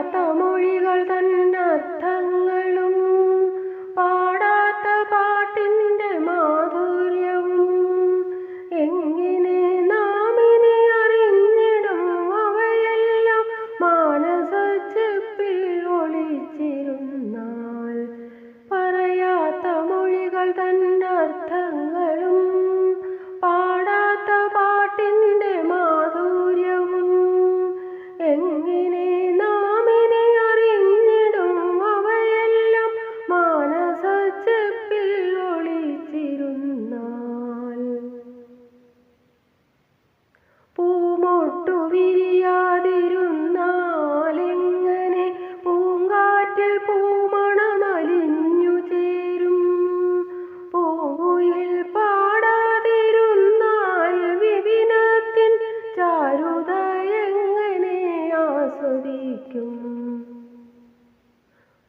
പറയാത്ത മൊഴികൾ തന്നർത്ഥങ്ങളും പാടാത്ത പാട്ടിന്റെ മാധുര്യവും. എങ്ങനെ നാം ഇനി അറിഞ്ഞിടും അവയെല്ലാം? മാനസച്ചെപ്പിൽ ഒളിച്ചിരുന്നാൽ പറയാത്ത മൊഴികൾ തന്നർത്ഥങ്ങളും ആസ്വദിക്കും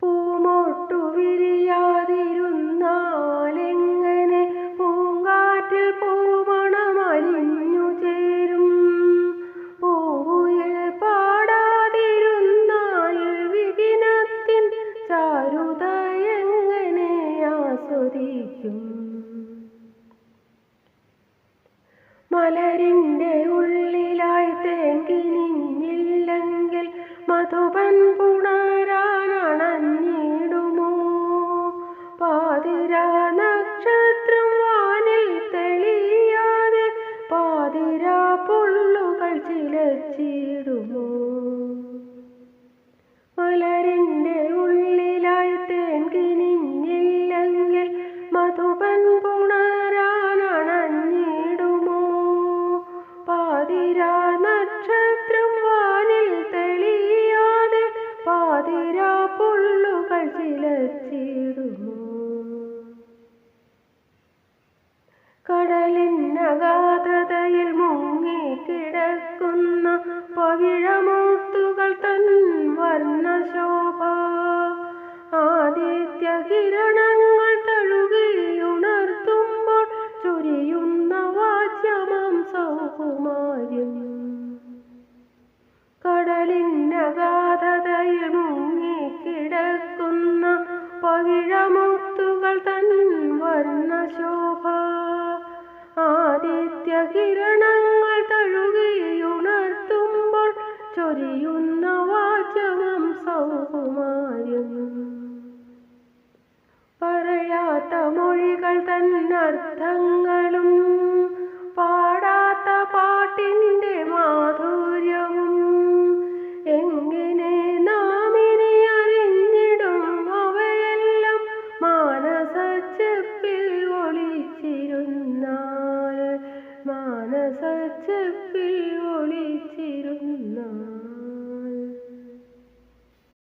പൂമൊട്ടു വിരിയാതിരുന്നാലെങ്ങനെ പൂങ്കാറ്റിൽ പൂമണമലിഞ്ഞു ചേരും. പൂവുയിൽ പാടാതിരുന്നാൽ വിപിനത്തിൻ ചാരുത എങ്ങനെ ആസ്വദിക്കും. മലരിന്റെ ഉള്ളിലായി തേങ്കി നിന്നില്ലെങ്കിൽ മധുപൻ പുള്ളുകൾ ചിലച്ചിടുമോ കടലിനഗാധതയിൽ മുങ്ങിക്കിടക്കുന്ന പവിഴമുത്തുകൾ പവിഴമുത്തുകൾ തൻ വർണശോഭ. ആദിത്യ കിരണങ്ങൾ തഴുകിയുണർത്തുമ്പോൾ ചൊരിയുന്ന വാചകം സൗകുമാര്യം. പറയാത്ത മൊഴികൾ തന്നർത്ഥങ്ങളും ഒളിച്ചിരുന്നാൽ മാനസച്ചെപ്പിൽ ഒളിച്ചിരുന്നാൽ